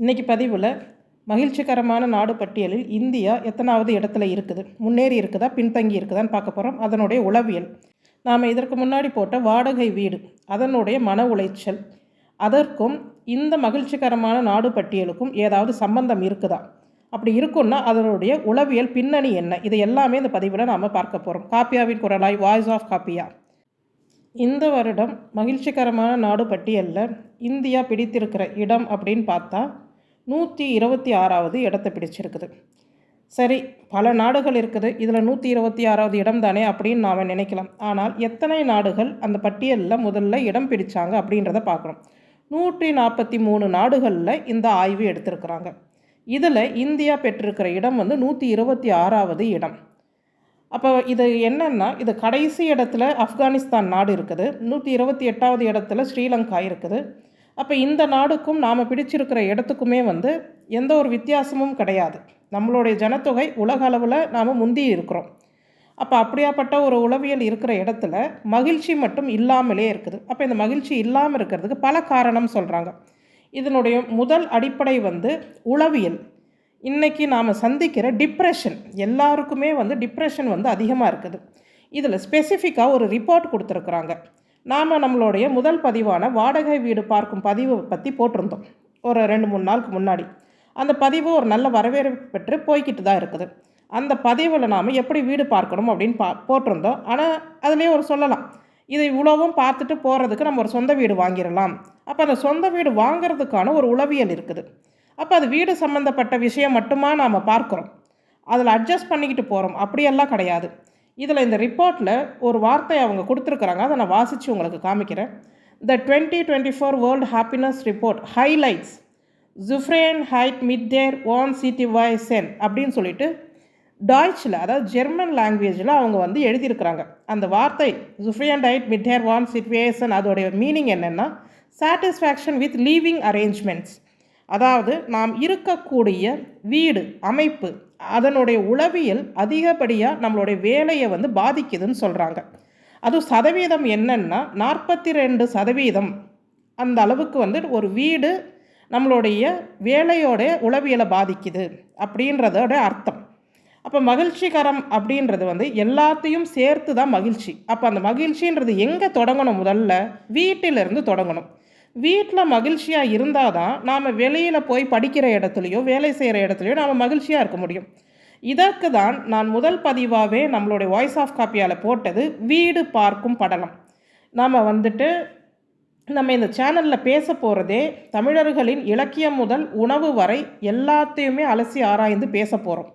இன்றைக்கி பதிவில் மகிழ்ச்சிகரமான நாடு பட்டியலில் இந்தியா எத்தனாவது இடத்துல இருக்குது? முன்னேறி இருக்குதா? பின்தங்கி இருக்குதான்னு பார்க்க போகிறோம் அதனுடைய உளவியல். நாம் இதற்கு முன்னாடி போட்ட வாடகை வீடு அதனுடைய மன உளைச்சல் அதற்கும் இந்த மகிழ்ச்சிகரமான நாடு பட்டியலுக்கும் ஏதாவது சம்பந்தம் இருக்குதா? அப்படி இருக்குன்னா அதனுடைய உளவியல் பின்னணி என்ன? இது எல்லாமே இந்த பதிவில் நாம் பார்க்க போகிறோம் காப்பியாவின் குரலாய் வாய்ஸ் ஆஃப் காப்பியா. இந்த வருடம் மகிழ்ச்சிகரமான நாடு பட்டியலில் இந்தியா பிடித்திருக்கிற இடம் அப்படின்னு பார்த்தா நூற்றி இருபத்தி ஆறாவது இடத்தை பிடிச்சிருக்குது. சரி பல நாடுகள் இருக்குது. இதில் நூற்றி இருபத்தி ஆறாவது இடம் தானே அப்படின்னு நாம் நினைக்கலாம். ஆனால் எத்தனை நாடுகள் அந்த பட்டியலில் முதல்ல இடம் பிடிச்சாங்க அப்படின்றத பார்க்கணும். நூற்றி நாற்பத்தி மூணு நாடுகளில் இந்த ஆய்வு எடுத்திருக்கிறாங்க. இதில் இந்தியா பெற்றிருக்கிற இடம் வந்து நூற்றி இருபத்தி ஆறாவது இடம். அப்போ இது என்னென்னா இது கடைசி இடத்துல ஆப்கானிஸ்தான் நாடு இருக்குது. நூற்றி இருபத்தி எட்டாவது இடத்துல ஸ்ரீலங்கா இருக்குது. அப்போ இந்த நாடுக்கும் நாம் பிடிச்சிருக்கிற இடத்துக்குமே வந்து எந்த ஒரு வித்தியாசமும் கிடையாது. நம்மளுடைய ஜனத்தொகை உலக அளவில் நாம் முந்தி இருக்கிறோம். அப்போ அப்படியாப்பட்ட ஒரு உளவியல் இருக்கிற இடத்துல மகிழ்ச்சி மட்டும் இல்லாமலே இருக்குது. அப்போ இந்த மகிழ்ச்சி இல்லாமல் இருக்கிறதுக்கு பல காரணம் சொல்கிறாங்க இதனுடைய முதல் அடிப்படை வந்து உளவியல். இன்றைக்கி நாம் சந்திக்கிற டிப்ரெஷன். எல்லாருக்குமே வந்து டிப்ரெஷன் வந்து அதிகமாக இருக்குது. இதில் ஸ்பெசிஃபிக்காக ஒரு ரிப்போர்ட் கொடுத்துருக்குறாங்க. நாம் நம்மளுடைய முதல் பதிவான வாடகை வீடு பார்க்கும் பதிவை பற்றி போட்டிருந்தோம். ஒரு ரெண்டு மூணு நாளுக்கு முன்னாடி. அந்த பதிவு ஒரு நல்ல வரவேற்பு பெற்று போய்கிட்டு தான் இருக்குது. அந்த பதிவில் நாம் எப்படி வீடு பார்க்கணும் அப்படின்னு பா போட்டிருந்தோம். ஆனால் அதுலேயே ஒரு சொல்லலாம். இதை இவ்வளவும் பார்த்துட்டு போகிறதுக்கு நம்ம ஒரு சொந்த வீடு வாங்கிடலாம். அப்போ அந்த சொந்த வீடு வாங்கிறதுக்கான ஒரு உளவியல் இருக்குது. அப்போ அது வீடு சம்மந்தப்பட்ட விஷயம் மட்டுமா நாம் பார்க்குறோம். அதில் அட்ஜஸ்ட் பண்ணிக்கிட்டு போகிறோம் அப்படியெல்லாம் கிடையாது. இதில் இந்த ரிப்போர்ட்டில் ஒரு வார்த்தை அவங்க கொடுத்துருக்குறாங்க. அதை நான் வாசித்து உங்களுக்கு காமிக்கிறேன். The twenty twenty four world happiness report highlights ஜுஃப்ரேன் ஹைட் மித்தேர் ஓன் சிட்டி வாய்சென் அப்படின்னு சொல்லிட்டு டாய்ச்சில் அதாவது ஜெர்மன் லாங்குவேஜில் அவங்க வந்து எழுதியிருக்கிறாங்க. அந்த வார்த்தை ஜுஃப்ரியன் டைட் மிட்டேர் வான் சிட்வேஷன் அதோடைய மீனிங் என்னென்னா சாட்டிஸ்ஃபேக்ஷன் வித் லீவிங் அரேஞ்ச்மெண்ட்ஸ் அதாவது நாம் இருக்கக்கூடிய வீடு அமைப்பு அதனுடைய உளவியல் அதிகப்படியாக நம்மளுடைய வேலையை வந்து பாதிக்குதுன்னு சொல்கிறாங்க அதுவும் சதவீதம் என்னன்னா நாற்பத்தி ரெண்டு சதவீதம் அந்த அளவுக்கு வந்து ஒரு வீடு நம்மளுடைய வேலையோட உளவியலை பாதிக்குது அப்படின்றதோட அர்த்தம். அப்போ மகிழ்ச்சிகரம் அப்படின்றது வந்து எல்லாத்தையும் சேர்த்து தான் மகிழ்ச்சி. அப்போ அந்த மகிழ்ச்சின்றது எங்கே தொடங்கணும் முதல்ல? வீட்டிலிருந்து தொடங்கணும். வீட்டில் மகிழ்ச்சியாக இருந்தால் தான் நாம் வெளியில் போய் படிக்கிற இடத்துலையோ வேலை செய்கிற இடத்துலையோ நாம் மகிழ்ச்சியாக இருக்க முடியும். இதற்கு தான் நான் முதல் பதிவாகவே நம்மளுடைய வாய்ஸ் ஆஃப் காப்பியால் போட்டது வீடு பார்க்கும் படலம். நாம் வந்துட்டு நம்ம இந்த சேனலில் பேச போகிறதே தமிழர்களின் இலக்கியம் முதல் உணவு வரை எல்லாத்தையுமே அலசி ஆராய்ந்து பேச போகிறோம்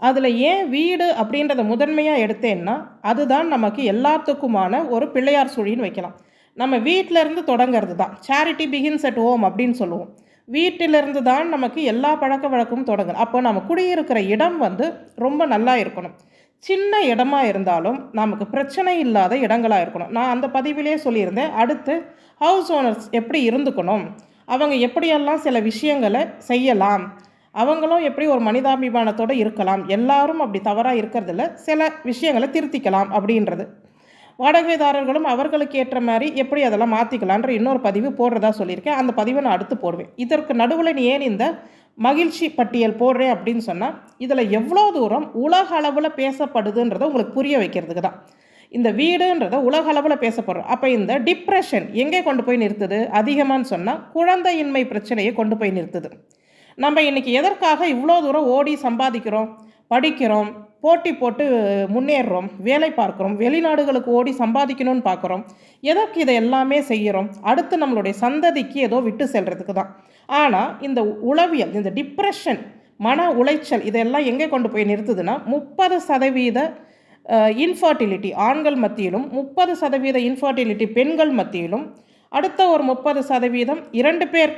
அதில் ஏன் வீடு அப்படின்றத முதன்மையாக எடுத்தேன்னா அதுதான் நமக்கு எல்லாத்துக்குமான ஒரு பிள்ளையார் சுழின்னு வைக்கலாம். நம்ம வீட்டிலேருந்து தொடங்கிறது தான் சேரிட்டி பிகின்ஸ் அட் ஹோம் அப்படின்னு சொல்லுவோம். வீட்டிலிருந்து தான் நமக்கு எல்லா பழக்க வழக்கமும் தொடங்கும். அப்போ நம்ம குடியிருக்கிற இடம் வந்து ரொம்ப நல்லா இருக்கணும். சின்ன இடமா இருந்தாலும் நமக்கு பிரச்சனை இல்லாத இடங்களாக இருக்கணும். நான் அந்த பதிவிலே சொல்லியிருந்தேன். அடுத்து ஹவுஸ் ஓனர்ஸ் எப்படி இருந்துக்கணும்? அவங்க எப்படியெல்லாம் சில விஷயங்களை செய்யலாம்? அவங்களும் எப்படி ஒரு மனிதாபிமானத்தோடு இருக்கலாம்? எல்லாரும் அப்படி தவறாக இருக்கிறதில்ல சில விஷயங்களை திருத்திக்கலாம் அப்படின்றது. வாடகைதாரர்களும் அவர்களுக்கு ஏற்ற மாதிரி எப்படி அதெல்லாம் மாற்றிக்கலான்ற இன்னொரு பதிவு போடுறதா சொல்லியிருக்கேன். அந்த பதிவை நான் அடுத்து போடுவேன். இதற்கு நடுவில் நீ ஏன் இந்த மகிழ்ச்சி பட்டியல் போடுறேன் அப்படின்னு சொன்னால் இதில் எவ்வளோ தூரம் உலக அளவில் பேசப்படுதுன்றதை உங்களுக்கு புரிய வைக்கிறதுக்கு தான். இந்த வீடுன்றத உலக அளவில் பேசப்படுறோம். அப்போ இந்த டிப்ரெஷன் எங்கே கொண்டு போய் நிறுத்துது? அதிகமானு சொன்னால் குழந்தையின்மை பிரச்சனையை கொண்டு போய் நிறுத்துது. நம்ம இன்றைக்கி எதற்காக இவ்வளோ தூரம் ஓடி சம்பாதிக்கிறோம் படிக்கிறோம் போட்டி போட்டு முன்னேறுறோம் வேலை பார்க்குறோம் வெளிநாடுகளுக்கு ஓடி சம்பாதிக்கணும்னு பார்க்குறோம் எதற்கு இதை எல்லாமே செய்கிறோம்? அடுத்து நம்மளுடைய சந்ததிக்கு ஏதோ விட்டு செல்கிறதுக்கு தான். ஆனால் இந்த உளவியல் இந்த டிப்ரெஷன் மன உளைச்சல் இதெல்லாம் எங்கே கொண்டு போய் நிறுத்துதுன்னா முப்பது சதவீத இன்ஃபர்டிலிட்டி ஆண்கள் மத்தியிலும் முப்பது சதவீத இன்ஃபர்டிலிட்டி பெண்கள் மத்தியிலும் அடுத்த ஒரு முப்பது சதவீதம் இரண்டு பேர்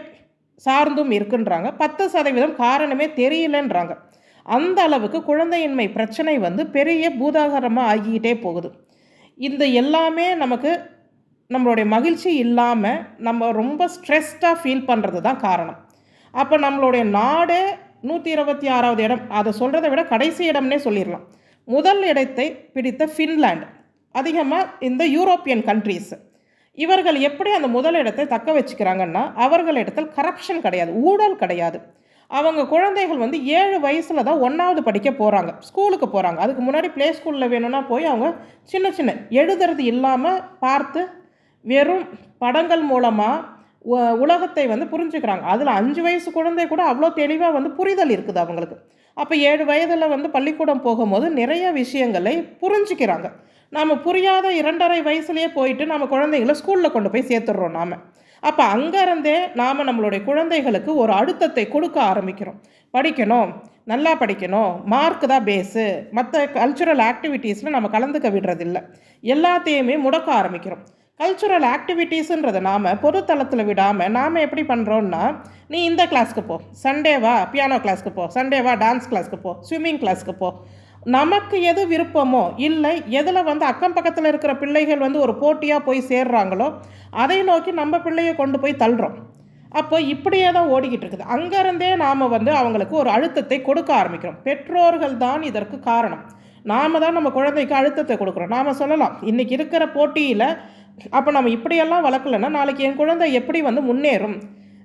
சார்ந்தும் இருக்குன்றாங்க. பத்து சதவீதம் காரணமே தெரியலன்றாங்க. அந்த அளவுக்கு குழந்தையின்மை பிரச்சனை வந்து பெரிய பூதாகரமாக ஆகிக்கிட்டே போகுது. இந்த எல்லாமே நமக்கு நம்மளுடைய மகிழ்ச்சி இல்லாமல் நம்ம ரொம்ப ஸ்ட்ரெஸ்டாக ஃபீல் பண்ணுறது தான் காரணம். அப்போ நம்மளுடைய நாடே நூற்றி இருபத்தி ஆறாவது இடம். அதை சொல்கிறத விட கடைசி இடம்னே சொல்லிடலாம். முதல் இடத்தை பிடித்த ஃபின்லாண்ட் அதிகமாக இந்த யூரோப்பியன் கண்ட்ரீஸ் இவர்கள் எப்படி அந்த முதலிடத்தை தக்க வச்சுக்கிறாங்கன்னா அவர்களிடத்தில் கரப்ஷன் கிடையாது ஊழல் கிடையாது. அவங்க குழந்தைகள் வந்து ஏழு வயசில் தான் ஒன்றாவது படிக்க போகிறாங்க ஸ்கூலுக்கு போகிறாங்க அதுக்கு முன்னாடி ப்ளே ஸ்கூலில் வேணும்னா போய் அவங்க சின்ன சின்ன எழுதுறது இல்லாமல் பார்த்து வெறும் படங்கள் மூலமாக உலகத்தை வந்து புரிஞ்சுக்கிறாங்க. அதில் அஞ்சு வயசு குழந்தை கூட அவ்வளோ தெளிவாக வந்து புரிதல் இருக்குது அவங்களுக்கு. அப்போ ஏழு வயதில் வந்து பள்ளிக்கூடம் போகும்போது நிறைய விஷயங்களை புரிஞ்சுக்கிறாங்க. நாம் புரியாத இரண்டரை வயசுலேயே போயிட்டு நம்ம குழந்தைங்கள ஸ்கூலில் கொண்டு போய் சேர்த்துடுறோம் நாம். அப்போ அங்கேருந்தே நாம் நம்மளுடைய குழந்தைகளுக்கு ஒரு அழுத்தத்தை கொடுக்க ஆரம்பிக்கிறோம். படிக்கணும் நல்லா படிக்கணும் மார்க் தான் பேஸு மற்ற கல்ச்சுரல் ஆக்டிவிட்டீஸில் நம்ம கலந்துக்க விடுறதில்ல. எல்லாத்தையுமே முடக்க ஆரம்பிக்கிறோம். கல்ச்சுரல் ஆக்டிவிட்டீஸுன்றதை நாம் பொதுத்தளத்தில் விடாமல் நாம் எப்படி பண்ணுறோன்னா நீ இந்த கிளாஸ்க்கு போ. சண்டேவா பியானோ கிளாஸ்க்கு போ. சண்டேவா டான்ஸ் கிளாஸ்க்கு போ. ஸ்விம்மிங் கிளாஸ்க்கு போ. நமக்கு எது விருப்பமோ இல்லை எதில் வந்து அக்கம் பக்கத்தில் இருக்கிற பிள்ளைகள் வந்து ஒரு போட்டியாக போய் சேர்றாங்களோ அதை நோக்கி நம்ம பிள்ளையை கொண்டு போய் தள்ளுறோம். அப்போ இப்படியே தான் ஓடிக்கிட்டு இருக்குது. அங்கேருந்தே நாம் வந்து அவங்களுக்கு ஒரு அழுத்தத்தை கொடுக்க ஆரம்பிக்கிறோம். பெற்றோர்கள் தான் இதற்கு காரணம். நாம் தான் நம்ம குழந்தைக்கு அழுத்தத்தை கொடுக்குறோம். நாம் சொல்லலாம் இன்றைக்கி இருக்கிற போட்டியில் அப்போ நம்ம இப்படியெல்லாம் வளர்க்கலன்னா நாளைக்கு என் குழந்தை எப்படி வந்து முன்னேறும்?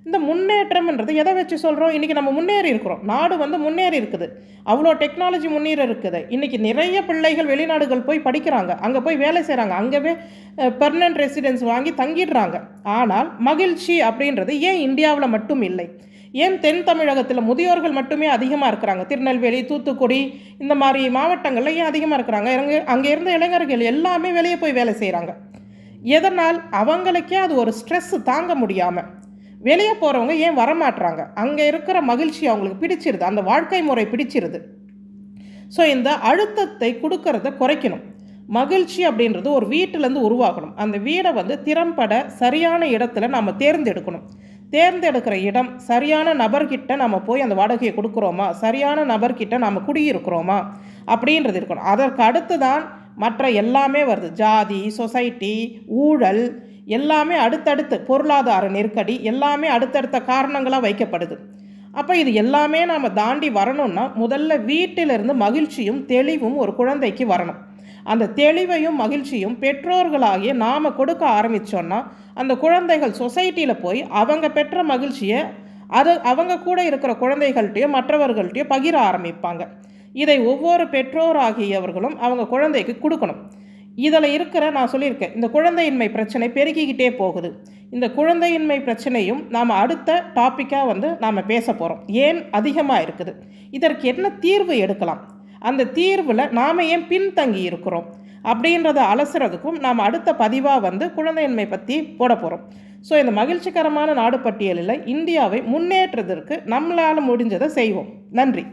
இந்த முன்னேற்றம்ன்றது எதை வச்சு சொல்கிறோம் இன்றைக்கி நம்ம முன்னேறி இருக்கிறோம். நாடு வந்து முன்னேறி இருக்குது. அவ்வளோ டெக்னாலஜி முன்னேறி இருக்குது இன்றைக்கி நிறைய பிள்ளைகள் வெளிநாடுகள் போய் படிக்கிறாங்க. அங்கே போய் வேலை செய்கிறாங்க அங்கேவே பெர்மனன்ட் ரெசிடென்ஸ் வாங்கி தங்கிடுறாங்க. ஆனால் மகிழ்ச்சி அப்படின்றது ஏன் இந்தியாவில் மட்டும் இல்லை? ஏன் தென் தமிழகத்தில் முதியோர்கள் மட்டுமே அதிகமாக இருக்கிறாங்க? திருநெல்வேலி தூத்துக்குடி இந்த மாதிரி மாவட்டங்களில் ஏன் அதிகமாக இருக்கிறாங்க? இறங்கு அங்கே இருந்த இளைஞர்கள் எல்லாமே வெளியே போய் வேலை செய்கிறாங்க எதனால்? அவங்களுக்கே அது ஒரு ஸ்ட்ரெஸ் தாங்க முடியாமல் வெளியே போகிறவங்க ஏன் வரமாட்டுறாங்க அங்கே இருக்கிற மகிழ்ச்சி அவங்களுக்கு பிடிச்சிருது. அந்த வாழ்க்கை முறை பிடிச்சிருது. ஸோ இந்த அழுத்தத்தை கொடுக்கறத குறைக்கணும். மகிழ்ச்சி அப்படின்றது ஒரு வீட்டிலேருந்து உருவாகணும். அந்த வீடை வந்து திறம்பட சரியான இடத்துல நம்ம தேர்ந்தெடுக்கணும். தேர்ந்தெடுக்கிற இடம் சரியான நபர்கிட்ட நம்ம போய் அந்த வாடகையை கொடுக்குறோமா? சரியான நபர்கிட்ட நம்ம குடியிருக்கிறோமா? அப்படின்றது இருக்கணும். அதற்கு அடுத்து தான் மற்ற எல்லாமே வருது. ஜாதி சொசைட்டி ஊழல் எல்லாமே அடுத்தடுத்து பொருளாதார நெருக்கடி எல்லாமே அடுத்தடுத்த காரணங்களாக வைக்கப்படுது. அப்போ இது எல்லாமே நாம் தாண்டி வரணும்னா முதல்ல வீட்டிலிருந்து மகிழ்ச்சியும் தெளிவும் ஒரு குழந்தைக்கு வரணும். அந்த தெளிவையும் மகிழ்ச்சியும் பெற்றோர்களாகிய நாம் கொடுக்க ஆரம்பித்தோன்னா அந்த குழந்தைகள் சொசைட்டியில் போய் அவங்க பெற்ற மகிழ்ச்சியை அது அவங்க கூட இருக்கிற குழந்தைகள்கிட்டயோ மற்றவர்கள்ட்டையோ பகிர ஆரம்பிப்பாங்க. இதை ஒவ்வொரு பெற்றோராகியவர்களும் அவங்க குழந்தைக்கு கொடுக்கணும். இதில் இருக்கிற நான் சொல்லியிருக்கேன் இந்த குழந்தையின்மை பிரச்சனை பெருகிக்கிட்டே போகுது. இந்த குழந்தையின்மை பிரச்சனையும் நாம் அடுத்த டாப்பிக்காக வந்து நாம் பேச போகிறோம் ஏன் அதிகமாக இருக்குது? இதற்கு என்ன தீர்வு எடுக்கலாம்? அந்த தீர்வில் நாம் ஏன் பின்தங்கி இருக்கிறோம்? அப்படின்றத அலசுறதுக்கும் நாம் அடுத்த பதிவாக வந்து குழந்தையின்மை பற்றி போட போகிறோம் ஸோ இந்த மகிழ்ச்சிகரமான நாடு பட்டியலில் இந்தியாவை முன்னேற்றத்திற்கு நம்மளால் முடிஞ்சதை செய்வோம். நன்றி.